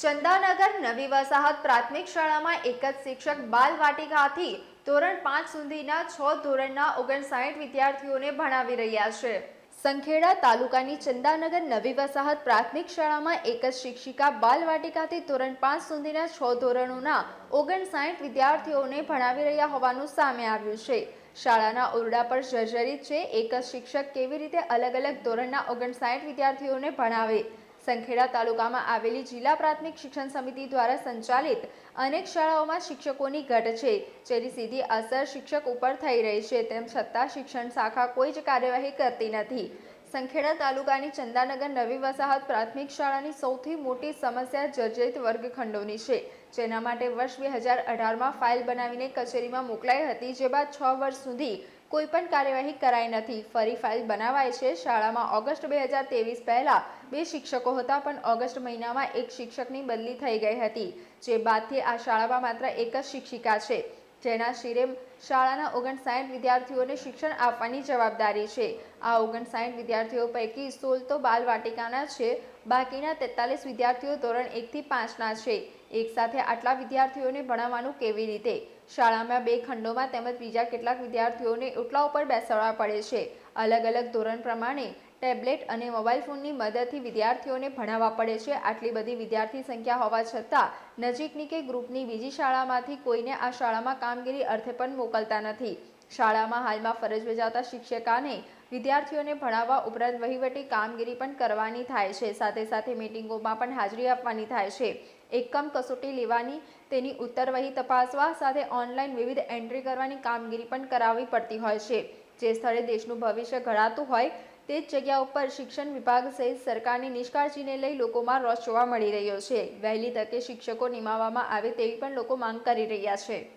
ચંદાનગર નવી વસાહત પ્રાથમિક શાળામાં એક જ શિક્ષક બાલ વાટિકાથી ધોરણ પાંચ સુધીના છ ધોરણના ઓગણસાઠ વિદ્યાર્થીઓને ભણાવી રહ્યા છે. સંખેડા તાલુકાની ચંદાનગર નવી વસાહત પ્રાથમિક શાળામાં એક જ શિક્ષિકા બાલ વાટિકાથી ધોરણ પાંચ સુધીના છ ધોરણોના ઓગણસાઠ વિદ્યાર્થીઓને ભણાવી રહ્યા હોવાનું સામે આવ્યું છે. શાળાના ઓરડા પર જર્જરિત છે, એક જ શિક્ષક કેવી રીતે અલગ અલગ ધોરણના ઓગણસાઠ વિદ્યાર્થીઓને ભણાવે? સંખેડા તાલુકામાં આવેલી જિલ્લા પ્રાથમિક શિક્ષણ સમિતિ દ્વારા સંચાલિત અનેક શાળાઓમાં શિક્ષકોની ઘટ છે, જેની સીધી અસર શિક્ષક ઉપર થઈ રહી છે. તેમ છતાં શિક્ષણ શાખા કોઈ જ કાર્યવાહી કરતી નથી. સંખેડા તાલુકાની ચંદાનગર નવી વસાહત પ્રાથમિક શાળાની સૌથી મોટી સમસ્યા જર્જરિત વર્ગખંડોની છે, જેના માટે વર્ષ બે હજાર અઢારમાં ફાઇલ બનાવીને કચેરીમાં મોકલાઈ હતી, જે બાદ છ વર્ષ સુધી કોઈ પણ કાર્યવાહી કરાઈ નથી. ફરી ફાઇલ બનાવાય છે. શાળામાં ઓગસ્ટ બે હજાર ત્રેવીસ પહેલાં બે શિક્ષકો હતા, પણ ઓગસ્ટ મહિનામાં એક શિક્ષકની બદલી થઈ ગઈ હતી, જે બાદથી આ શાળામાં માત્ર એક જ શિક્ષિકા છે, જેના શિરે શાળાના ઓગણસાઠ વિદ્યાર્થીઓને શિક્ષણ આપવાની જવાબદારી છે. આ ઓગણસાઠ વિદ્યાર્થીઓ પૈકી સોળ તો બાલ વાટિકાના છે, બાકીના તેતાલીસ વિદ્યાર્થીઓ ધોરણ એકથી પાંચના છે. એક સાથે આટલા વિદ્યાર્થીઓને ભણાવવાનું કેવી રીતે? શાળામાં બે ખંડોમાં તેમજ બીજા કેટલાક વિદ્યાર્થીઓને ઓટલા ઉપર બેસાડવા પડે છે. અલગ અલગ ધોરણ પ્રમાણે ટેબ્લેટ અને મોબાઈલ ફોનની મદદથી વિદ્યાર્થીઓને ભણાવવા પડે છે. આટલી બધી વિદ્યાર્થી સંખ્યા હોવા છતાં નજીકની કે ગ્રુપની બીજી શાળામાંથી કોઈને આ શાળામાં કામગીરી અર્થે પણ મોકલતા નથી. શાળામાં હાલમાં ફરજ બજાવતા શિક્ષકાને વિદ્યાર્થીઓને ભણાવવા ઉપરાંત વહીવટી કામગીરી પણ કરવાની થાય છે. સાથે સાથે મિટિંગોમાં પણ હાજરી આપવાની થાય છે. એકમ કસોટી લેવાની, તેની ઉત્તરવહી તપાસવા સાથે ઓનલાઈન વિવિધ એન્ટ્રી કરવાની કામગીરી પણ કરાવવી પડતી હોય છે. જે સ્થળે દેશનું ભવિષ્ય ઘડાતું હોય, તે જ જગ્યા ઉપર શિક્ષણ વિભાગ સહિત સરકારની નિષ્કાળજીને લઈ લોકોમાં રોષ જોવા મળી રહ્યો છે. વહેલી તકે શિક્ષકો નિમાવવામાં આવે તેવી પણ લોકો માંગ કરી રહ્યા છે.